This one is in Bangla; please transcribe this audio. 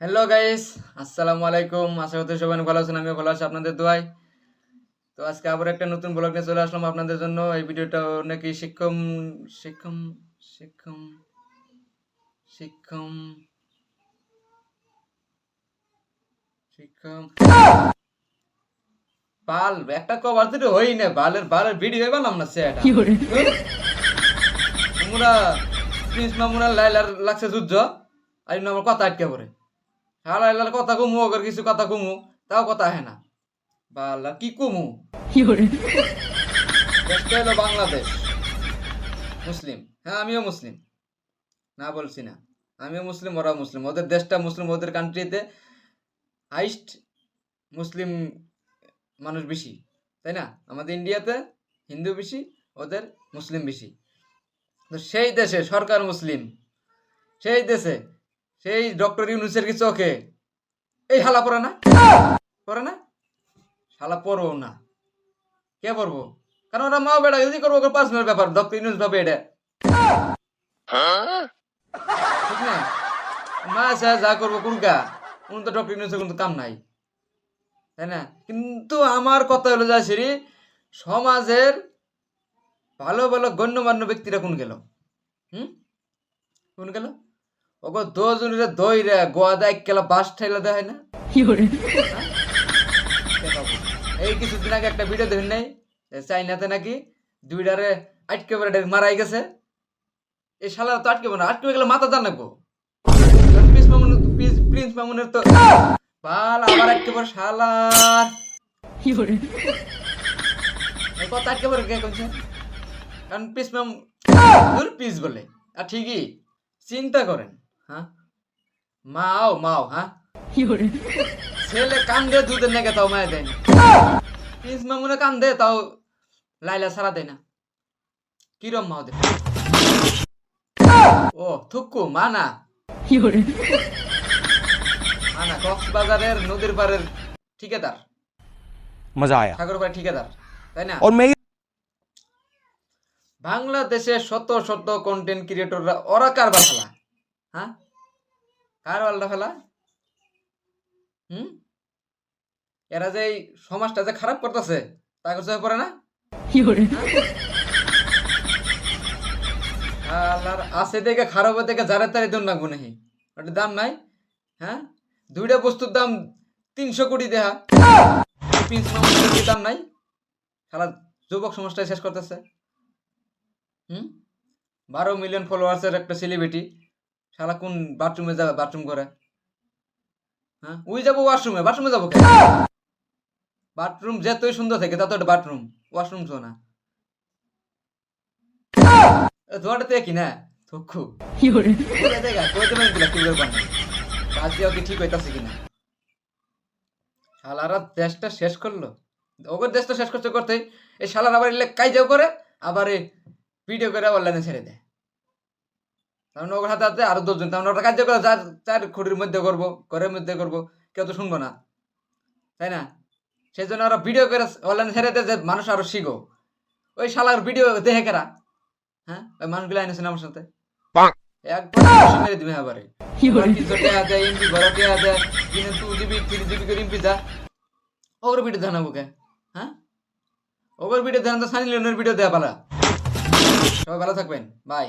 হ্যালো গাইস আসসালামু আলাইকুম আশা করতে সবাই ভালো আছেন আমিও ভালো আছি। আপনাদের দোয়ায়। তো আজকে আবার একটা নতুন ব্লগ নিয়ে চলে আসলাম আপনাদের জন্য। এই ভিডিওটা নাকি শিক্ষম শিক্ষম শিক্ষম শিক্ষম শিক্ষম। বাল একটা কবার তো হই না। বালের বালের ভিডিও বানাম না সে এটা আমরা প্রিন্স মামুনা লাইলার লাগছে যুদ্ধ। আর আমার কথা আটকে পড়ে। হালা লাইলার কথা কমু ওগর কিছু কথা কমু তাও কথা হয় না। বালা কি কমু? দেশটা হলো বাংলাদেশ। মুসলিম। হ্যাঁ আমিও মুসলিম। না বলছি না। আমিও মুসলিম ওরাও মুসলিম। ওদের দেশটা মুসলিম ওদের কান্ট্রিতে হাইস্ট মুসলিম মানুষ বেশি তাই না? আমাদের ইন্ডিয়াতে হিন্দু বেশি ওদের মুসলিম বেশি। তো সেই দেশে সরকার মুসলিম। সেই দেশে সেই ডক্টর ইউনুসের কি চোখে? এই হালা পড়ে না? পড়ে না? শালা পড়ব না। কে পড়ব? কারণ ওরা মা বেড়া যদি করব পার্সোনাল ব্যাপার। ডক্টর ইউনুস ভাবে এটা। ঠিক মা যা যা করব কুরকা কোন তো ডক্টর ইউনুসের কিন্তু কাম নাই। তাই না? কিন্তু আমার কথা হলো যা সিরি সমাজের ভালো ভালো গণ্যমান্য ব্যক্তিরা কোন গেল? হুম? কোন গেল? ওগো দোজনের দই রে গোয়া দেয় কেলা বাস ঠাইলা দেয় না? বাবু? এই কিছুদিন আগে একটা ভিডিও দেখেন নাই? চাইনাতে নাকি দুইটারে আটকে পরে মারাই গেছে। এই শালা তো আটকে না আটকে গেলে মাথা জান নাকবো প্রিন্স মামুনের প্রিন্স মামুনের তো বাল আবার আটকে পরে শালার। এই কথা আটকে পরে কে কমছে কারণ পিস ম্যাম দূর পিস বলে। আর ঠিকই চিন্তা করেন। হ্যাঁ? মাও মাও হ্যাঁ? ছেলে কান্দে দুধের নাকি তাও মায়ের দেয় না। প্রিন্স মামুনে কান্দে তাও লাইলা সারা দেয় না। কিরম মাও দেয়? ও থুকু মানা। মানা কক্সবাজারের নদীর পাড়ের ঠিকাদার। মজা আয়া। ঠাকুরপাড় ঠিকাদার তাই না? বাংলাদেশে শত শত কন্টেন্ট ক্রিয়েটররা ওরা কারবার হ্যাঁ? কার আলটা ফেলা? হুম? এরা যে সমাজটা যে খারাপ করতেছে তা করতে পড়ে না? আল্লাহর আছে দেখে খারাপ দেখে যারা তারে দন লাগবো নাকি? ওটার দাম নাই হ্যাঁ? দুইটা বস্তুর দাম তিনশো কোটি দেহা। দাম নাই। সারা যুবক সমাজটা শেষ করতেছে। হুম? বারো মিলিয়ন ফলোয়ার্সের একটা সেলিব্রিটি শালা কোন বাথরুমে যাবে বাথরুম করে? হ্যাঁ? ওই যাব ওয়াশরুমে। বাথরুমে যাব বাথরুম যতই সুন্দর থাকে তত একটা বাথরুম। ওয়াশরুম তো না। তোমারটা কি না? থুকু দেখা কইতে মানে কি কাজ দিও কি ঠিক হইতাছে কিনা? শালারা দেশটা শেষ করল। ওদের দেশটা শেষ করতে করতে এই শালার আবার এলে কাইজাও করে আবার এই ভিডিও করে অনলাইনে ছেড়ে দেয়। তার ওর হাতে হাতে আরও দশজন কার্য করে চার চার খুঁটির মধ্যে করব ঘরের মধ্যে করব কেউ তো শুনব না তাই না? সেই জন্য ওরা ভিডিও করে অনলাইনে ছেড়ে দেয় যে মানুষ আরও শিখো। ওই শালার ভিডিও দেখে কেরা? হ্যাঁ? ওই মানুষগুলো এনেছেন আমার সাথে? একবার মেরে দিবে আবারে। তিনশো টাকা দেয় এমপি ঘরে টাকা দেয় টু জিবি থ্রি জিবি করে এমপি যা। ওগুলো ভিডিও দেখানো কে হ্যাঁ? ভিডিও সানি লিওনের ভিডিও দেয়া পালা। সবাই ভালো থাকবেন বাই